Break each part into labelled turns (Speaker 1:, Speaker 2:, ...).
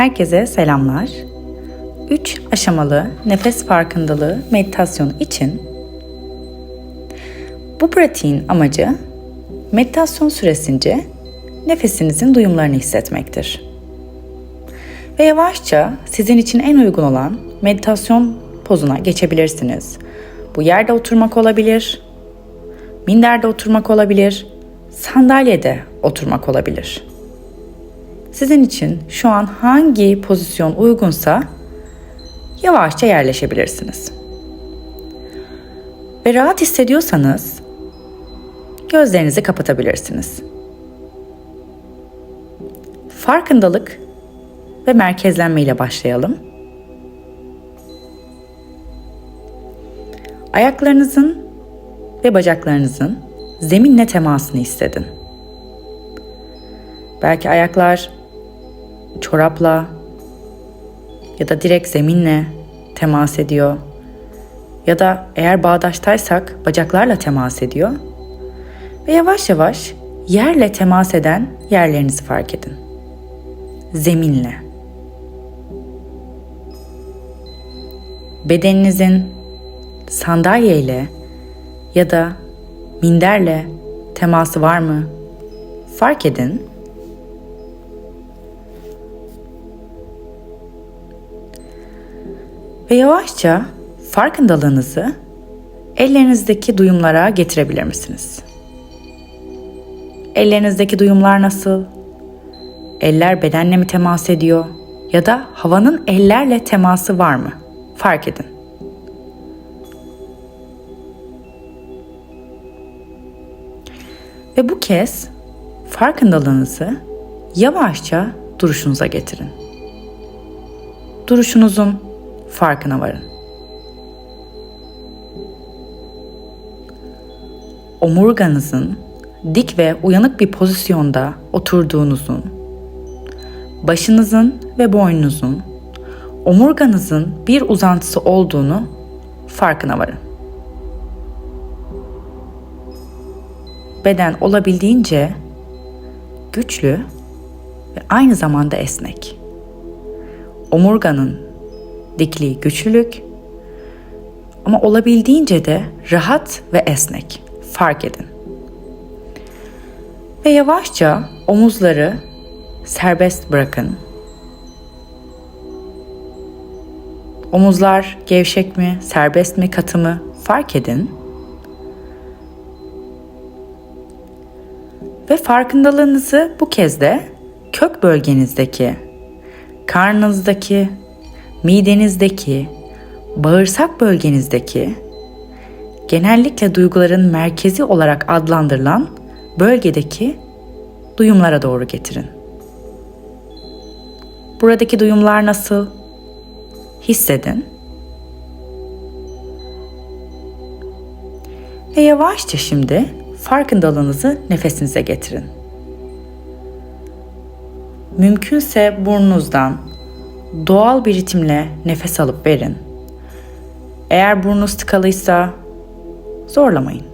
Speaker 1: Herkese selamlar. 3 aşamalı nefes farkındalığı meditasyonu için bu pratiğin amacı meditasyon süresince nefesinizin duyumlarını hissetmektir. Ve yavaşça sizin için en uygun olan meditasyon pozuna geçebilirsiniz. Bu yerde oturmak olabilir, minderde oturmak olabilir, sandalyede oturmak olabilir. Sizin için şu an hangi pozisyon uygunsa yavaşça yerleşebilirsiniz. Ve rahat hissediyorsanız gözlerinizi kapatabilirsiniz. Farkındalık ve merkezlenme ile başlayalım. Ayaklarınızın ve bacaklarınızın zeminle temasını hissedin. Belki ayaklar çorapla ya da direkt zeminle temas ediyor. Ya da eğer bağdaştaysak bacaklarla temas ediyor. Ve yavaş yavaş yerle temas eden yerlerinizi fark edin. Zeminle. Bedeninizin sandalyeyle ya da minderle teması var mı? Fark edin. Ve yavaşça farkındalığınızı ellerinizdeki duyumlara getirebilir misiniz? Ellerinizdeki duyumlar nasıl? Eller bedenle mi temas ediyor? Ya da havanın ellerle teması var mı? Fark edin. Ve bu kez farkındalığınızı yavaşça duruşunuza getirin. Duruşunuzun farkına varın. Omurganızın dik ve uyanık bir pozisyonda oturduğunuzun, başınızın ve boynunuzun omurganızın bir uzantısı olduğunu farkına varın. Beden olabildiğince güçlü ve aynı zamanda esnek. Omurganın dikliği güçlülük ama olabildiğince de rahat ve esnek. Fark edin. Ve yavaşça omuzları serbest bırakın. Omuzlar gevşek mi, serbest mi, katı mı fark edin. Ve farkındalığınızı bu kez de kök bölgenizdeki, karnınızdaki, midenizdeki, bağırsak bölgenizdeki, genellikle duyguların merkezi olarak adlandırılan bölgedeki duyumlara doğru getirin. Buradaki duyumlar nasıl? Hissedin. Ve yavaşça şimdi farkındalığınızı nefesinize getirin. Mümkünse burnunuzdan doğal bir ritimle nefes alıp verin. Eğer burnunuz tıkalıysa zorlamayın.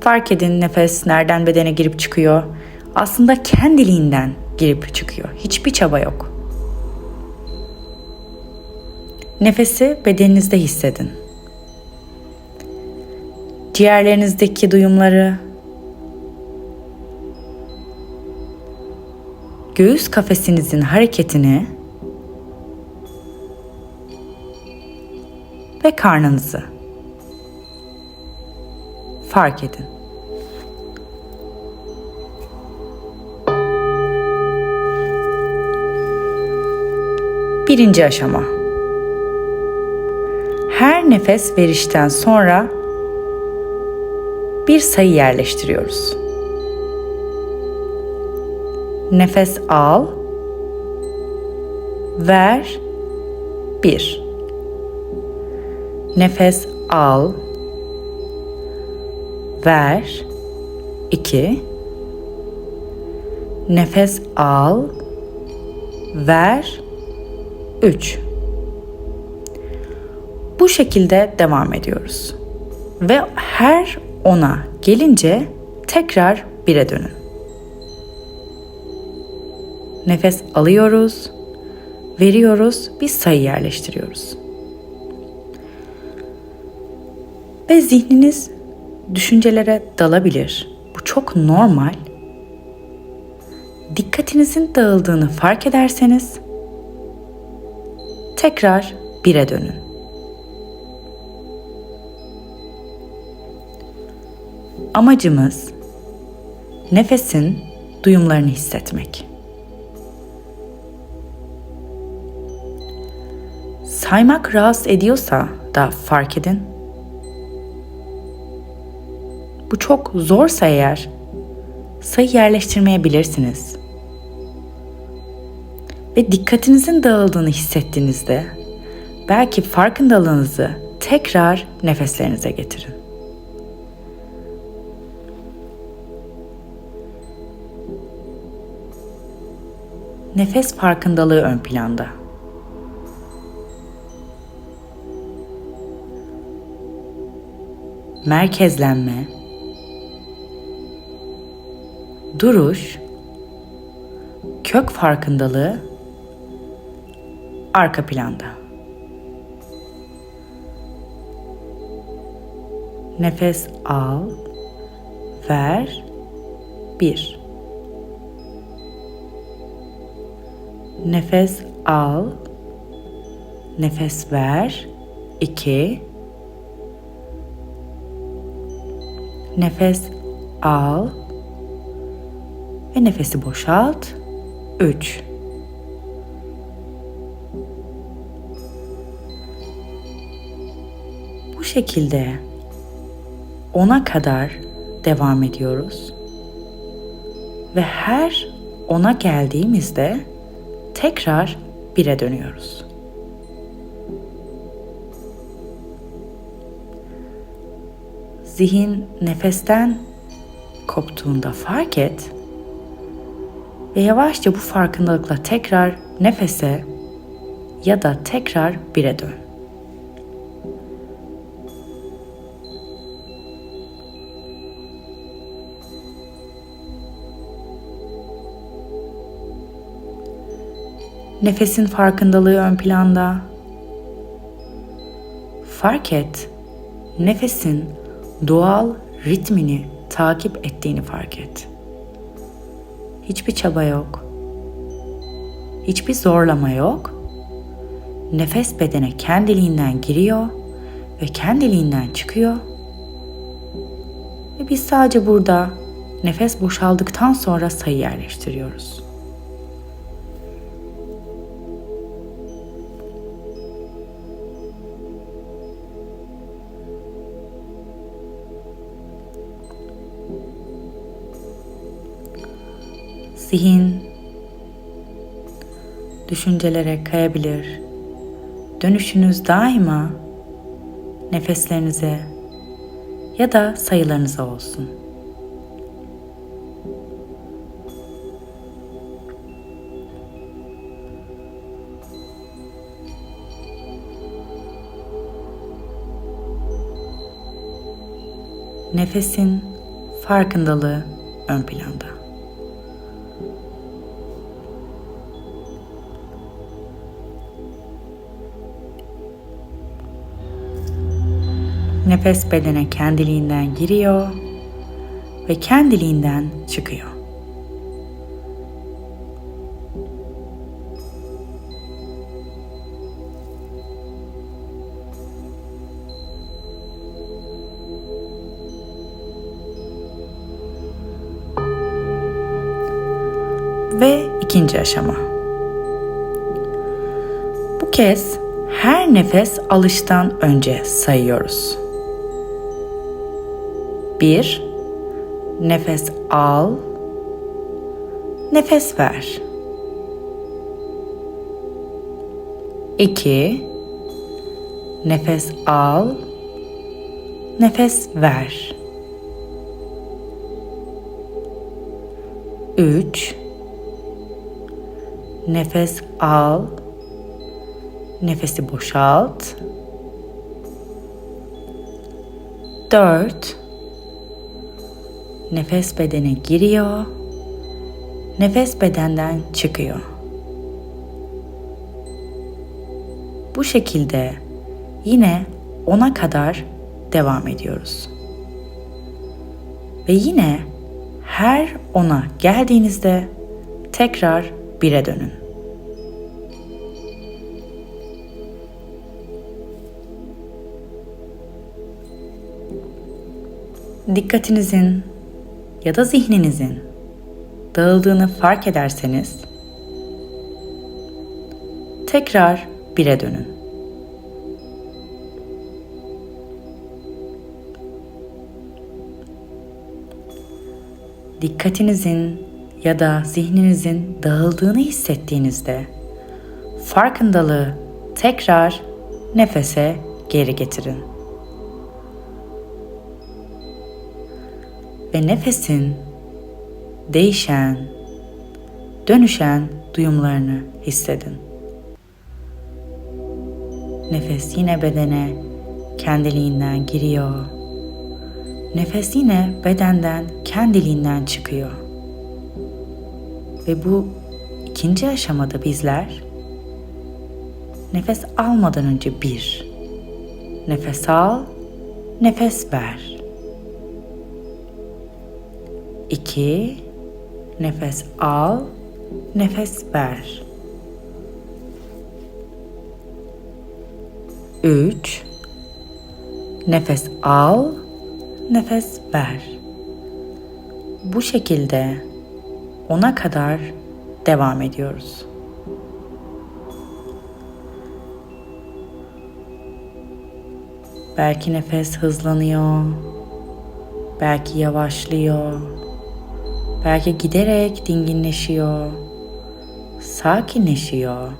Speaker 1: Fark edin nefes nereden bedene girip çıkıyor. Aslında kendiliğinden girip çıkıyor. Hiçbir çaba yok. Nefesi bedeninizde hissedin. Ciğerlerinizdeki duyumları, göğüs kafesinizin hareketini ve karnınızı fark edin. Birinci aşama. Her nefes verişten sonra bir sayı yerleştiriyoruz. Nefes al. Ver. Bir. Nefes al. Ver. iki. Nefes al. Ver. Üç. Bu şekilde devam ediyoruz. Ve her ona gelince tekrar bire dönün. Nefes alıyoruz, veriyoruz, bir sayı yerleştiriyoruz. Ve zihniniz düşüncelere dalabilir. Bu çok normal. Dikkatinizin dağıldığını fark ederseniz tekrar bire dönün. Amacımız nefesin duyumlarını hissetmek. Saymak rahatsız ediyorsa da fark edin. Bu çok zorsa eğer sayı yerleştirmeyebilirsiniz. Ve dikkatinizin dağıldığını hissettiğinizde belki farkındalığınızı tekrar nefeslerinize getirin. Nefes farkındalığı ön planda. Merkezlenme, duruş, kök farkındalığı arka planda. Nefes al, ver, bir. Nefes al, nefes ver, iki. Nefes al ve nefesi boşalt. Üç. Bu şekilde ona kadar devam ediyoruz. Ve her ona geldiğimizde tekrar bire dönüyoruz. Zihin nefesten koptuğunda fark et ve yavaşça bu farkındalıkla tekrar nefese ya da tekrar bire dön. Nefesin farkındalığı ön planda. Fark et, nefesin doğal ritmini takip ettiğini fark et. Hiçbir çaba yok. Hiçbir zorlama yok. Nefes bedene kendiliğinden giriyor ve kendiliğinden çıkıyor. Ve biz sadece burada nefes boşaldıktan sonra sayı yerleştiriyoruz. Zihin düşüncelere kayabilir. Dönüşünüz daima nefeslerinize ya da sayılarınıza olsun. Nefesin farkındalığı ön planda. Nefes bedene kendiliğinden giriyor ve kendiliğinden çıkıyor. Ve ikinci aşama. Bu kez her nefes alıştan önce sayıyoruz. 1. Nefes al. Nefes ver. 2. Nefes al. Nefes ver. 3. Nefes al. Nefesi boşalt. 4 Nefes bedene giriyor. nefes bedenden çıkıyor. Bu şekilde yine ona kadar devam ediyoruz. Ve yine her ona geldiğinizde tekrar bire dönün. Dikkatinizin ya da zihninizin dağıldığını fark ederseniz tekrar bire dönün. Dikkatinizin ya da zihninizin dağıldığını hissettiğinizde farkındalığı tekrar nefese geri getirin. Ve nefesin değişen, dönüşen duyumlarını hissedin. Nefes yine bedene kendiliğinden giriyor. Nefes yine bedenden kendiliğinden çıkıyor. Ve bu ikinci aşamada bizler nefes almadan önce bir, nefes al, nefes ver. İki, nefes al, nefes ver. Üç, nefes al, nefes ver. Bu şekilde ona kadar devam ediyoruz. Belki nefes hızlanıyor, belki yavaşlıyor, belki giderek dinginleşiyor, sakinleşiyor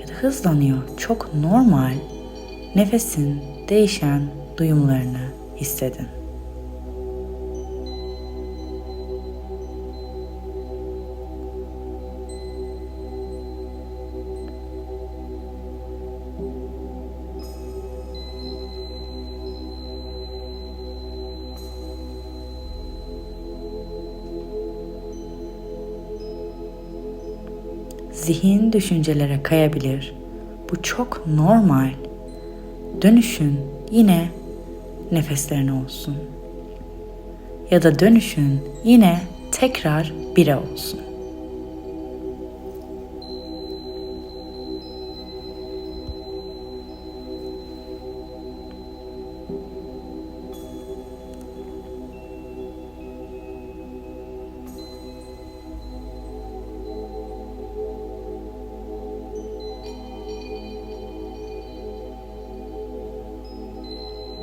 Speaker 1: ya da hızlanıyor. Çok normal nefesin değişen duyumlarını hissedin. Zihin düşüncelere kayabilir. Bu çok normal. Dönüşün yine nefeslerine olsun. Ya da dönüşün yine tekrar bire olsun.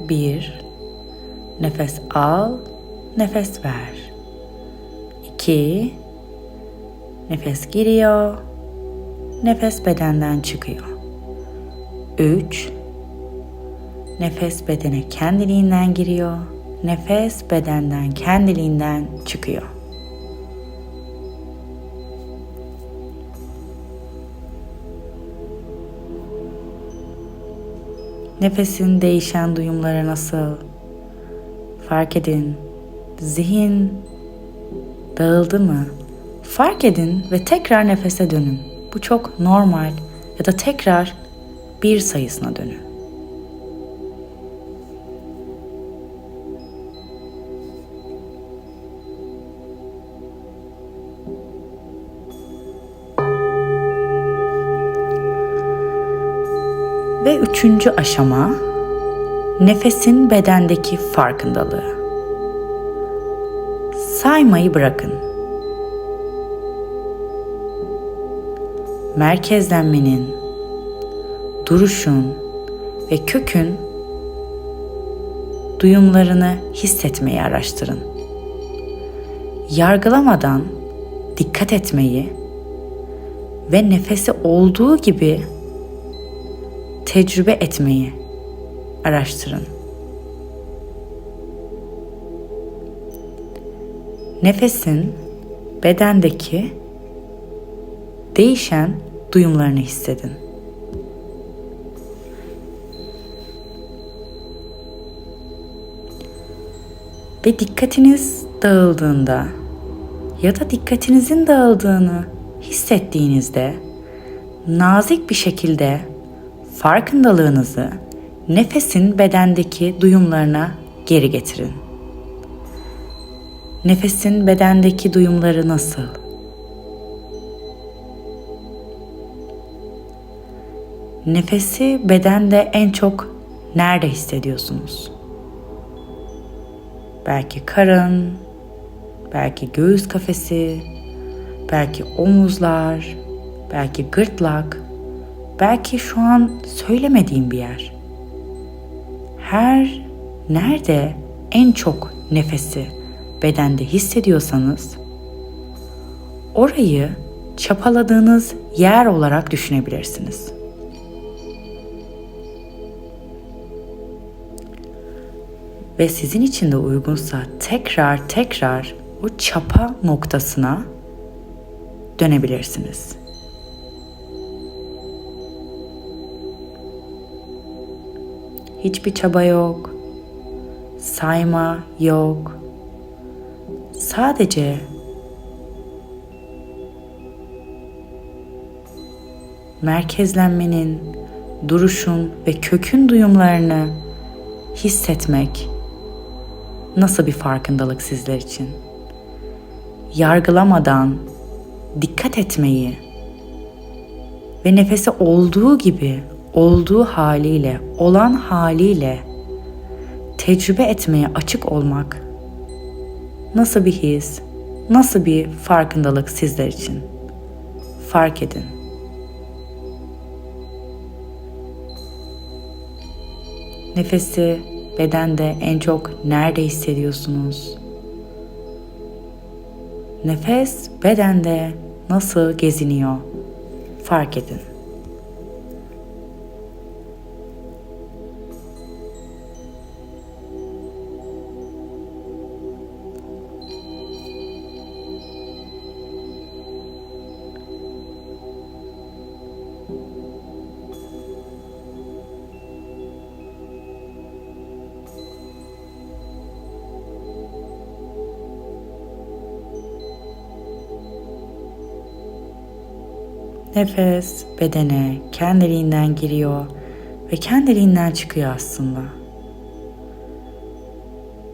Speaker 1: Bir, nefes al, nefes ver. İki, nefes giriyor, nefes bedenden çıkıyor. Üç, nefes bedene kendiliğinden giriyor, nefes bedenden kendiliğinden çıkıyor. Nefesin değişen duyumları nasıl? Fark edin. Zihin dağıldı mı? Fark edin ve tekrar nefese dönün. Bu çok normal ya da tekrar bir sayısına dönün. Ve üçüncü aşama nefesin bedendeki farkındalığı. Saymayı bırakın. Merkezlenmenin, duruşun ve kökün duyumlarını hissetmeyi araştırın. Yargılamadan dikkat etmeyi ve nefesi olduğu gibi tecrübe etmeyi araştırın. Nefesin bedendeki değişen duyumlarını hissedin. Ve dikkatiniz dağıldığında ya da dikkatinizin dağıldığını hissettiğinizde nazik bir şekilde farkındalığınızı nefesin bedendeki duyumlarına geri getirin. Nefesin bedendeki duyumları nasıl? Nefesi bedende en çok nerede hissediyorsunuz? Belki karın, belki göğüs kafesi, belki omuzlar, belki gırtlak, belki şu an söylemediğim bir yer. Her nerede en çok nefesi bedende hissediyorsanız orayı çapaladığınız yer olarak düşünebilirsiniz. Ve sizin için de uygunsa tekrar tekrar o çapa noktasına dönebilirsiniz. Hiçbir çaba yok. Sayma yok. Sadece merkezlenmenin, duruşun ve kökün duyumlarını hissetmek nasıl bir farkındalık sizler için? Yargılamadan dikkat etmeyi ve nefesi olduğu gibi, olduğu haliyle, olan haliyle tecrübe etmeye açık olmak nasıl bir his, nasıl bir farkındalık sizler için? Fark edin. Nefesi bedende en çok nerede hissediyorsunuz? Nefes bedende nasıl geziniyor? Fark edin. Nefes bedene kendiliğinden giriyor ve kendiliğinden çıkıyor aslında.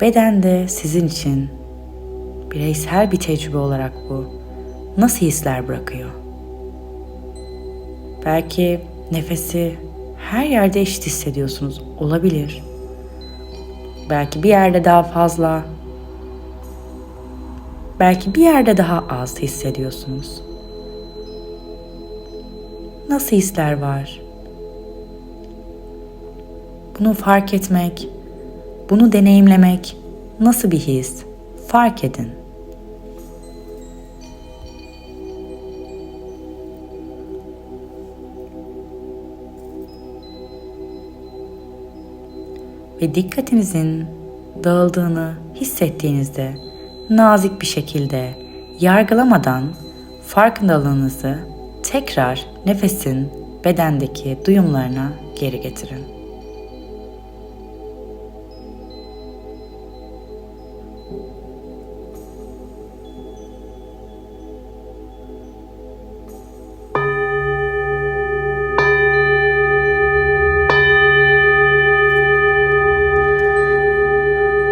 Speaker 1: Bedende sizin için bireysel bir tecrübe olarak bu nasıl hisler bırakıyor? Belki nefesi her yerde eşit hissediyorsunuz. Olabilir. Belki bir yerde daha fazla, belki bir yerde daha az hissediyorsunuz. Nasıl hisler var? Bunu fark etmek, bunu deneyimlemek nasıl bir his? Fark edin. Ve dikkatinizin dağıldığını hissettiğinizde nazik bir şekilde yargılamadan farkındalığınızı tekrar nefesin bedendeki duyumlarına geri getirin.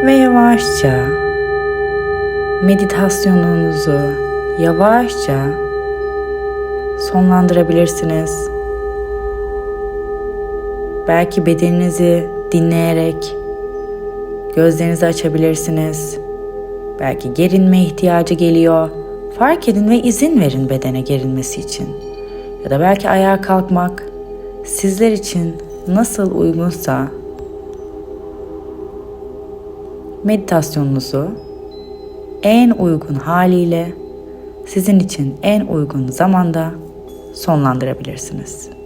Speaker 1: Ve yavaşça meditasyonunuzu yavaşça sonlandırabilirsiniz. Belki bedeninizi dinleyerek gözlerinizi açabilirsiniz. Belki gerinme ihtiyacı geliyor. Fark edin ve izin verin bedene gerilmesi için. Ya da belki ayağa kalkmak sizler için nasıl uygunsa meditasyonunuzu en uygun haliyle sizin için en uygun zamanda sonlandırabilirsiniz.